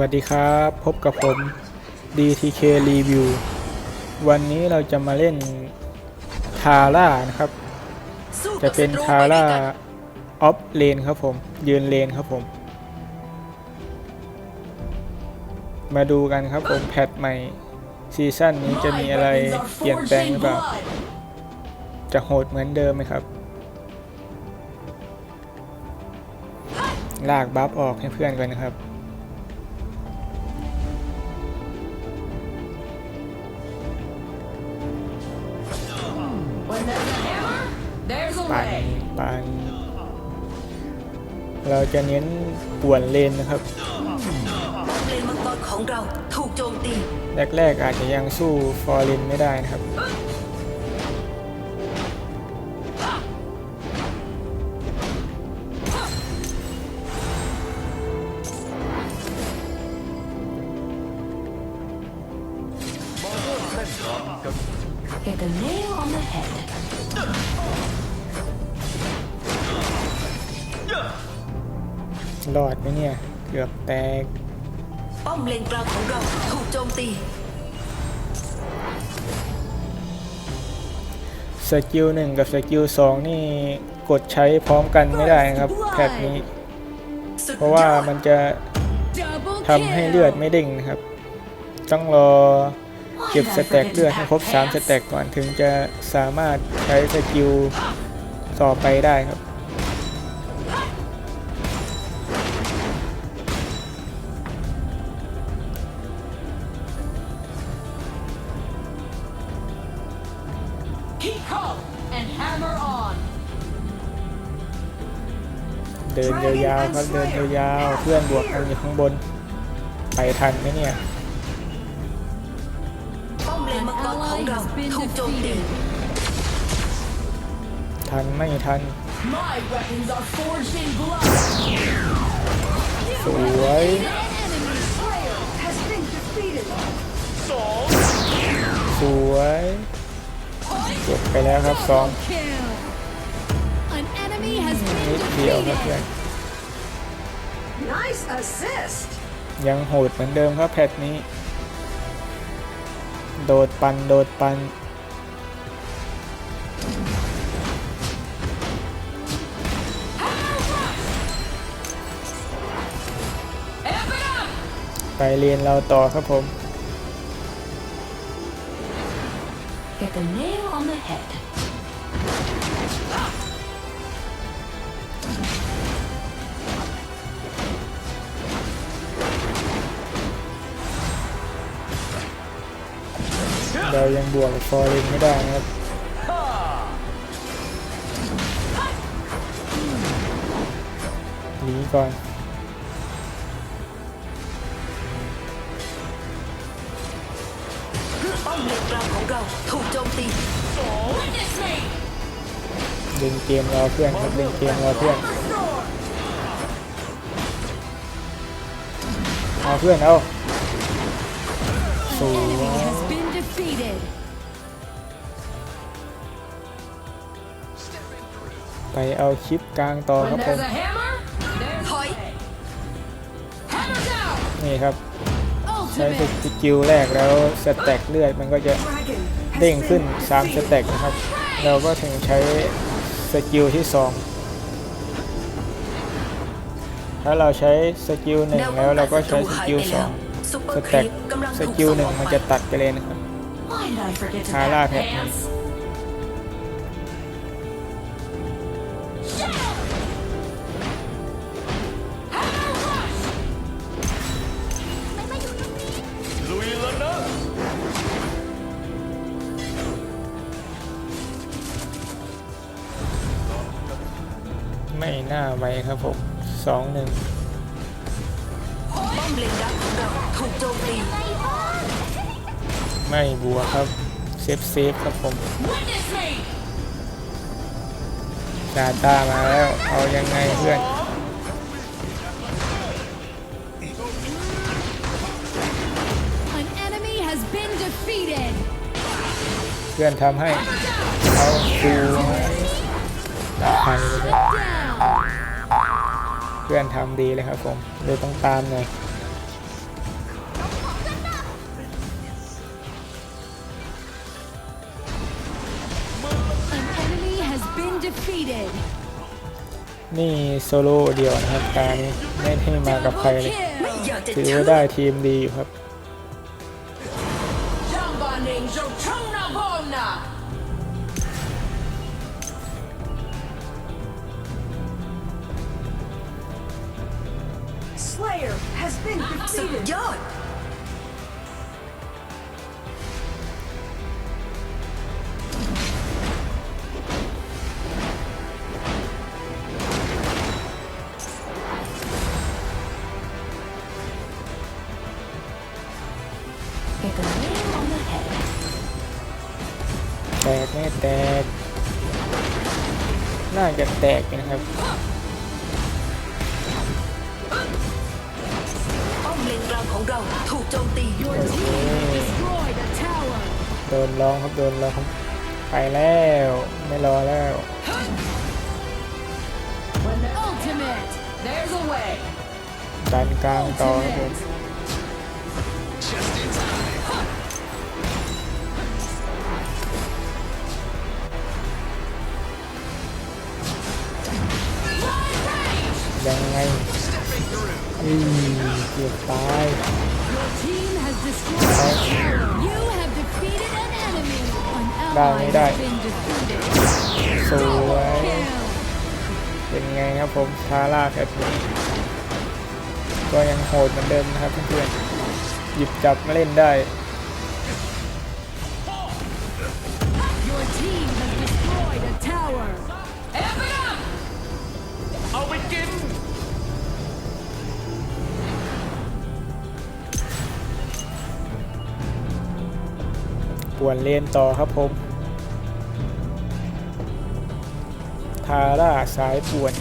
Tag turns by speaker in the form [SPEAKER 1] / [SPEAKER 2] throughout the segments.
[SPEAKER 1] วัสดีครับ พบกับผม DTK Review วันนี้เราจะมาเล่นทาร่านะครับ จะเป็นทาร่าออฟเลนครับผม ยืนเลนครับผม มาดูกันครับผม แพทใหม่ ซีซั่นนี้จะมีอะไรเปลี่ยนแปลงหรือเปล่า จะโหดเหมือนเดิมไหมครับ ลากบัฟออกให้เพื่อนก่อนนะครับ เราจะเน้นป่วนเลนนะครับ
[SPEAKER 2] เลนมังกรของเราถูกโจมตี
[SPEAKER 1] แรกๆอาจจะยังสู้ฟอร์เรนไม่ได้นะครับ นก
[SPEAKER 2] ลางของเราถูกโจมตี
[SPEAKER 1] สกิลหนึ่งกับสกิลสองนี่กดใช้พร้อมกันไม่ได้นะครับแพทนี้
[SPEAKER 2] สุด
[SPEAKER 1] เพราะว่ามันจะ
[SPEAKER 3] Double
[SPEAKER 1] ทำให้เลือดไม่เด้งนะครับ ต้องรอเก็บสแต็กเลือดให้ครบ3สแต็กก่อนถึงจะสามารถใช้สกิลต่อไปได้ครับ
[SPEAKER 3] and hammer on.
[SPEAKER 1] เดินยาวๆครับเดินยาวๆเพื่อนบวกกันอยู่ข้างบน ไปทันไหมเนี่ย
[SPEAKER 2] ป้อมเลน
[SPEAKER 3] An
[SPEAKER 2] มังกรของ
[SPEAKER 3] ally
[SPEAKER 2] เรา
[SPEAKER 3] has been
[SPEAKER 2] ถูกโจมตี
[SPEAKER 3] defeated.
[SPEAKER 1] ทันไม่ทัน
[SPEAKER 3] My weapons are forged in blood.
[SPEAKER 1] สวย
[SPEAKER 3] Enemy slayer has been defeated.
[SPEAKER 1] สวย จบไปแล้วครับสอง
[SPEAKER 3] Kill. An enemy has
[SPEAKER 1] นิด
[SPEAKER 3] been
[SPEAKER 1] เดียวครับ
[SPEAKER 3] defeated.
[SPEAKER 1] เพื่อน
[SPEAKER 2] Nice assist
[SPEAKER 1] ยังโหดเหมือนเดิมครับแพทนี้ โดดปันโดดปัน
[SPEAKER 3] Amp it up.
[SPEAKER 1] ไปเรียนเราต่อครับผม
[SPEAKER 2] Get the nail on the head
[SPEAKER 1] เรายังบวกฟอร์เรนไม่ได้นะครับ หนีก่อน
[SPEAKER 2] ตี
[SPEAKER 3] Witness me.
[SPEAKER 1] เล่นเกมรอเพื่อนครับเล่นเกมรอเพื่อนเอาเพื่อนเอาสว
[SPEAKER 3] Enemy
[SPEAKER 1] ย
[SPEAKER 3] has been defeated.
[SPEAKER 1] ไปเอาคลิปกลางต่อครับ
[SPEAKER 3] When
[SPEAKER 1] ผม
[SPEAKER 3] there's a hammer, there's
[SPEAKER 2] ถอย
[SPEAKER 3] hammer down.
[SPEAKER 1] นี่ครับใช้ส
[SPEAKER 3] Ultimate.
[SPEAKER 1] กิลแรกแล้วสแต็กเลือดมันก็จะ เด้งขึ้น 3สแต็กนะครับ เราก็ถึงใช้สกิลที่ 2 ถ้าเราใช้สกิลหนึ่งแล้วเราก็ใช้สกิลสอง
[SPEAKER 2] ซุปเปอ
[SPEAKER 1] ส
[SPEAKER 2] ร์ค
[SPEAKER 1] แต็
[SPEAKER 2] รี
[SPEAKER 1] ก
[SPEAKER 2] ปกำลัง
[SPEAKER 1] ส
[SPEAKER 2] ถูก
[SPEAKER 1] กิล
[SPEAKER 2] ส่ง
[SPEAKER 1] หนึ่ง
[SPEAKER 2] ออก
[SPEAKER 1] มัน
[SPEAKER 2] ไป
[SPEAKER 1] จะตัดไปเลยนะครับ
[SPEAKER 2] Why did I forget to
[SPEAKER 1] ฮาร่า
[SPEAKER 2] pack
[SPEAKER 1] แพท
[SPEAKER 2] pants?
[SPEAKER 1] ไม่น่าไว้ครับผม2 1
[SPEAKER 2] ป้อมเลนดักของเราถูกโจมตี
[SPEAKER 1] ไม่บัวครับ เซฟเซฟครับผม
[SPEAKER 3] Witness me.
[SPEAKER 1] ดาตามาแล้ว เอายังไงเพื่อน
[SPEAKER 3] An enemy has been defeated.
[SPEAKER 1] เพื่อนทำให้เอาดูตาไทยเลยครับ
[SPEAKER 3] Down.
[SPEAKER 1] เพื่อนทำดีเลยครับผมเลยต้องตามหน่อยนี่โซโล่เดียวนะครับ การไม่ให้มากับใครเลย ถือว่าได้ทีมดีอยู่ครับ
[SPEAKER 2] สุดยอด
[SPEAKER 1] แตกไม่แตกน่าจะแตกอยู่นะครับ
[SPEAKER 2] ของเราถูกโจมตี
[SPEAKER 3] Your team has destroyed a tower.
[SPEAKER 1] โดนร้องครับโดนร้องไปแล้วไม่รอแล้ว
[SPEAKER 3] When the ultimate, there's a way.
[SPEAKER 1] ดันกลางต่อครับผมยั
[SPEAKER 3] An ally
[SPEAKER 1] Đây, đây.
[SPEAKER 3] has been defeated.
[SPEAKER 1] สวย เป็นไงครับผมทาร่าแบบนี้ก็ยังโหดเหมือนเดิมนะครับเพื่อนๆหยิบจับมาเล่นได้
[SPEAKER 3] Your team has destroyed a tower.
[SPEAKER 1] ป่วนเลนต่อครับผมาร่าสายป่วน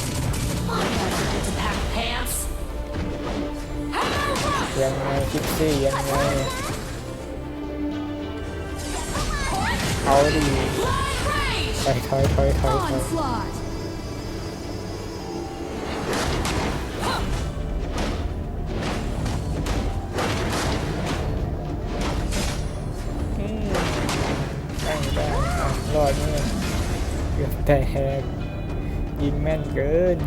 [SPEAKER 1] ยังไงคิกซี่ยังไงเอาดีไปถอยถอยถอยถอย
[SPEAKER 3] ถ
[SPEAKER 1] อืมตั้งได้รอดนี่ยเกือบแตก ยิงแม่นเกิน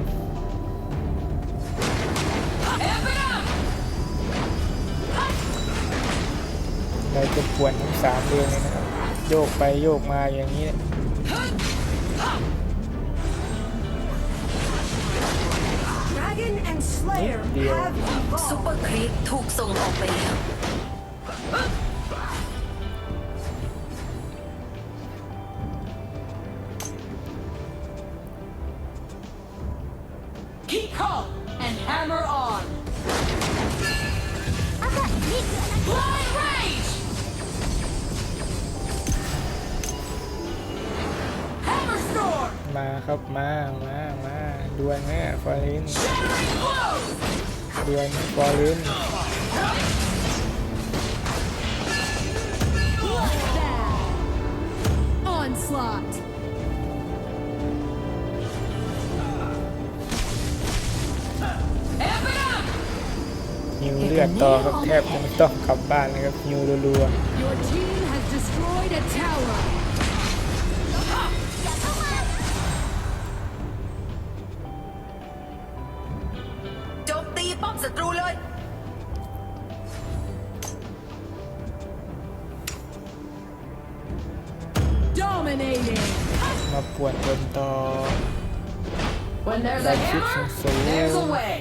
[SPEAKER 1] เราจะปวนทั้งสามเดือนเลยนะครับ โยกไปโยกมาอย่างนี้
[SPEAKER 4] Dragon and Slayer
[SPEAKER 1] Deal.
[SPEAKER 4] have
[SPEAKER 2] ซุป
[SPEAKER 4] evolved.
[SPEAKER 2] เปอร์ครีปถูกส่งออกไปแล้ว
[SPEAKER 1] ดต่อครับแทบจะไม่ต้องกลับบ้านเลยครับฮิวรัว
[SPEAKER 3] Your team has destroyed a tower.
[SPEAKER 2] โจมตีป้อมศัตรูเลย
[SPEAKER 3] Dominating.
[SPEAKER 1] ๆมาปวดบนต่อ
[SPEAKER 3] When there's
[SPEAKER 1] ได้
[SPEAKER 3] a
[SPEAKER 1] คลิป
[SPEAKER 3] hammer,
[SPEAKER 1] สูง
[SPEAKER 3] there's a way.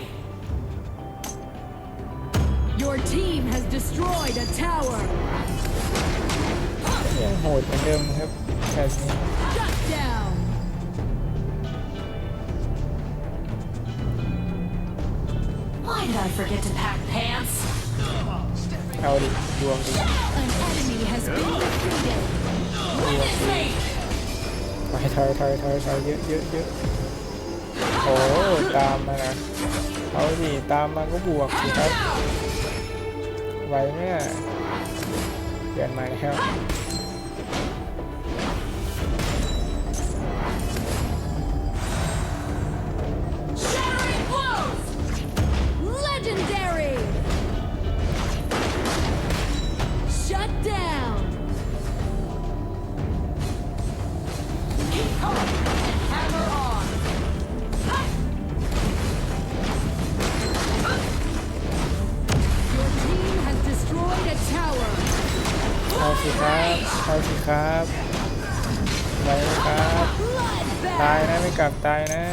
[SPEAKER 3] Your team has destroyed a tower.
[SPEAKER 1] ๆยังโหดเหมือนเดิมครับแบบนี้
[SPEAKER 3] Shut down.
[SPEAKER 2] Why did I forget to pack pants
[SPEAKER 1] เอาดิดวงดิ
[SPEAKER 3] An enemy has been defeated.
[SPEAKER 1] ถอยถอยถอยถอยถอยเยอะเยอะเยอะโอ้ตามมานะเอาดิตามมาก็บวกสิครับ ไว้เมอะเปลี่ยนใหม่แล้ว ครับไหวไหมครับ
[SPEAKER 3] Bloodbath.
[SPEAKER 1] ตายนะไม่กลับตายนะ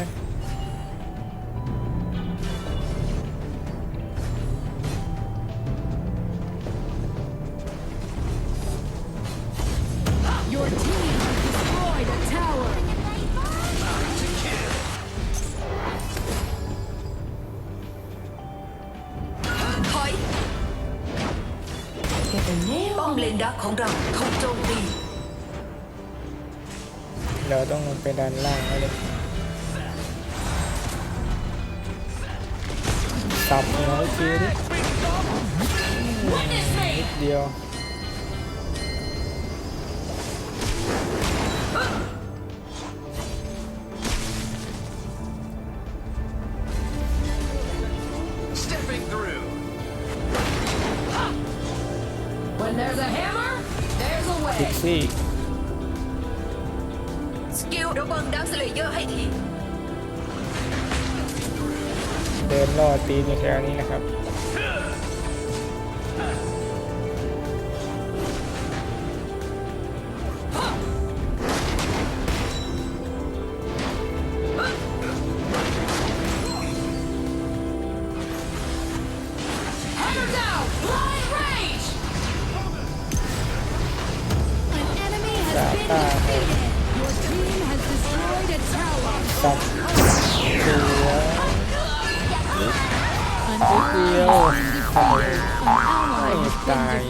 [SPEAKER 3] Your team has destroyed a tower.
[SPEAKER 2] ถอยป้อมเลนดักของเราถูกโจมตี
[SPEAKER 1] เราต้องลงไปด้านล่างแล้วเลยสับหัวอีกทีดินิดเดียว
[SPEAKER 5] Stepping through.
[SPEAKER 2] When there's a hammer there's a
[SPEAKER 1] พิก
[SPEAKER 2] way
[SPEAKER 1] ซี่
[SPEAKER 2] สกิลระวังดักสเลเยอร์ให้ที
[SPEAKER 1] เดินล่อตีนอยู่แถวนี้นะครับ
[SPEAKER 2] Hammer down blind range
[SPEAKER 3] An enemy has
[SPEAKER 1] Yeah,
[SPEAKER 3] been
[SPEAKER 1] uh,
[SPEAKER 3] defeated. Your Xong Tiếp tiêu Ai
[SPEAKER 1] tài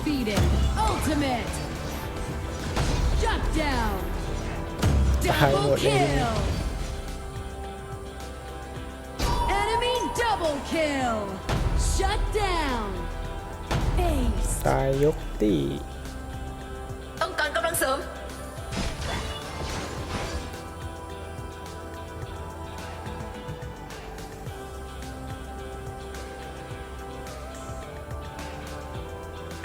[SPEAKER 3] Tài
[SPEAKER 1] một em Tài dốc tí
[SPEAKER 2] Ông cần công năng sớm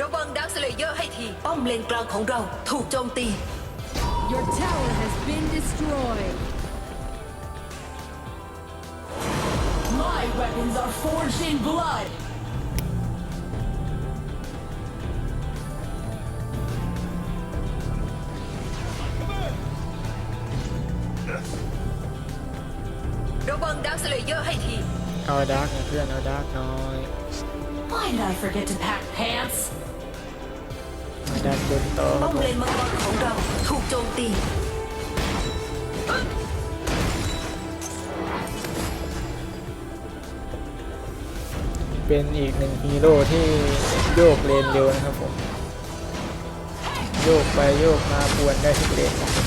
[SPEAKER 2] รกำลังเสริมระวังดักสเลเยอร์ให้ที ป้อมเลนกลางของเราถูกโจมตี
[SPEAKER 3] Your tower has been destroyed.
[SPEAKER 2] My weapons are forged in blood ระวังดักสเลเยอร์ให้ที
[SPEAKER 1] เอาดาร์กหน่อยเพื่อนเอาดาร์กน้อย
[SPEAKER 2] Why did I forget to pack pants
[SPEAKER 1] มา ดันจนโต
[SPEAKER 2] ป้อม
[SPEAKER 1] ผม
[SPEAKER 2] เลนมังกรของเราถูกโจมตี
[SPEAKER 1] เป็นอีกหนึ่งฮีโร่ที่โยกเลนเร็วนะครับผม โยกไปโยกมาปวนได้ทุกเลนนะครับ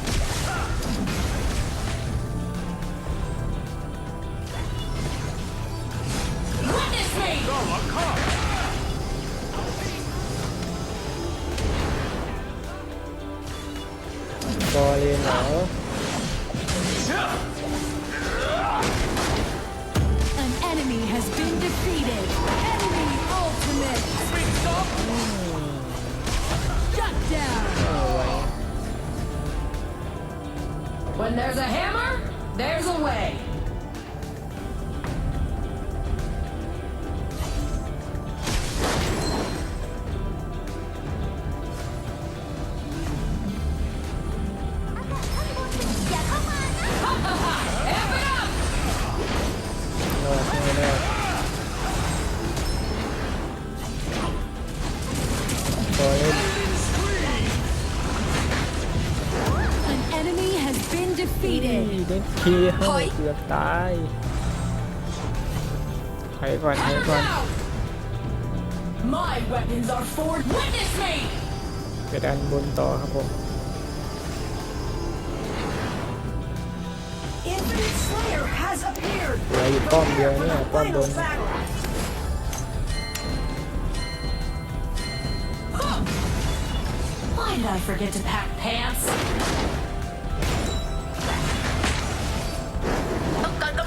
[SPEAKER 3] defeated.
[SPEAKER 1] เล่นคีย์ให้เกือบตายถอยก่อนถอยก่อน
[SPEAKER 2] My weapons are forged Witness me
[SPEAKER 1] ไปดันบนต่อครับผม
[SPEAKER 4] Infinite Slayer has appeared.
[SPEAKER 1] เหลืออยู่ป้อมเดียวเนี่ย ป้อมบ
[SPEAKER 4] Final
[SPEAKER 1] น
[SPEAKER 4] battle.
[SPEAKER 2] Why did I forget to pack pants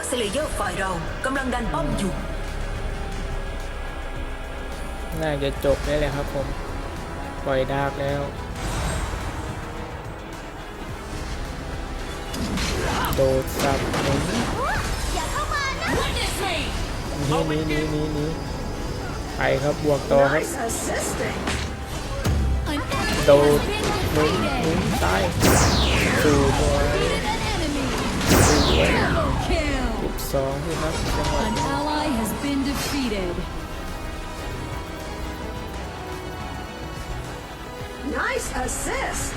[SPEAKER 2] ดักสเลเยอร์ฝ่ายเรากำลังดันป้อมอยู่
[SPEAKER 1] น่าจะจบได้เลยครับผม ปล่อยดาร์กแล้ว โดดสับหนีหนีหนีหนีหนีไปครับบวกต่อครับ
[SPEAKER 4] Nice assisting.
[SPEAKER 3] An enemy
[SPEAKER 1] โดด
[SPEAKER 3] has
[SPEAKER 1] หมุน
[SPEAKER 3] been
[SPEAKER 1] หมุน
[SPEAKER 3] defeated.
[SPEAKER 1] ซ้ายสู่หัว
[SPEAKER 3] Defeated an enemy.
[SPEAKER 1] สู่หัว
[SPEAKER 3] Double kill.
[SPEAKER 1] สิบสองที่ครับจังหวะ
[SPEAKER 3] An ally has been defeated.
[SPEAKER 4] Nice assist.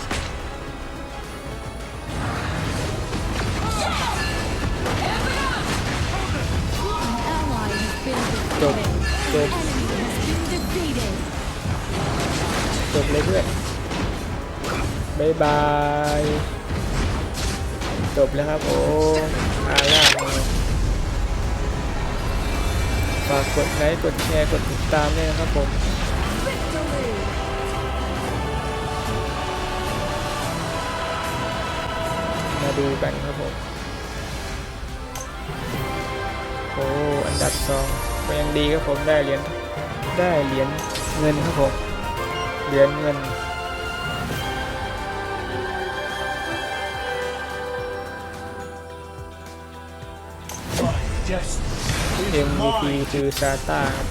[SPEAKER 3] An ally has been
[SPEAKER 1] Stop.
[SPEAKER 3] defeated.
[SPEAKER 1] Stop.
[SPEAKER 3] An enemy has been defeated.
[SPEAKER 1] จบเลยเพื่อนบายบาย จบแล้วครับโอ้อาล่า ากกดไลค์กดแชร์กดติดตามด้วยนะครับผมมาดูกันครับผม โอ้ อันดับสองก็ยังดีครับผมได้เหรียญได้เหรียญเงินครับผม เหรียญเงิน MVP คือซาต้าครับ